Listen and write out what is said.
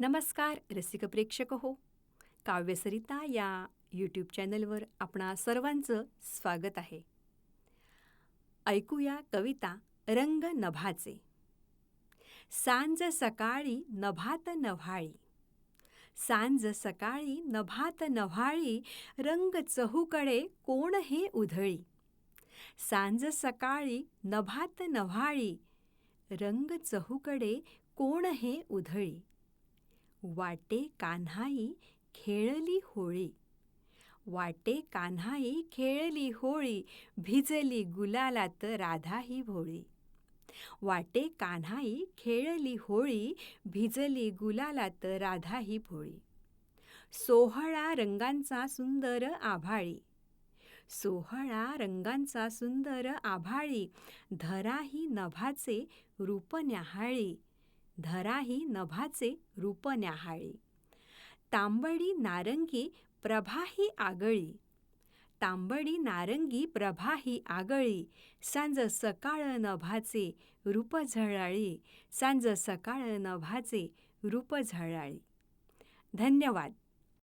नमस्कार रसिक प्रेक्षक हो. काव्यसरिता या यूट्यूब चॅनलवर आपणा सर्वांचं स्वागत आहे. ऐकूया कविता रंग नभाचे. सांज सकाळी नभात नव्हाळी. सांज सकाळी नभात नव्हाळी रंग चहूकडे कोण हे उधळी. सांज सकाळी नभात नव्हाळी रंग चहूकडे कोण हे उधळी. वाटे कान्हाई खेळली होळी. वाटे कान्हाई खेळली होळी भिजली गुलालात राधा ही भोळी. वाटे कान्हाई खेळली होळी भिजली गुलालात राधा ही भोळी. सोहळा रंगांचा सुंदर आभाळी. सोहळा रंगांचा सुंदर आभाळी धराही नभाचे रूप न्याहाळी. धराही नभाचे रूप न्याहाळी तांबडी नारंगी प्रभाही आगळी. तांबडी नारंगी प्रभाही आगळी. सांज सकाळ नभाचे रूप झळाळी सांज सकाळ नभाचे रूप झळाळी धन्यवाद.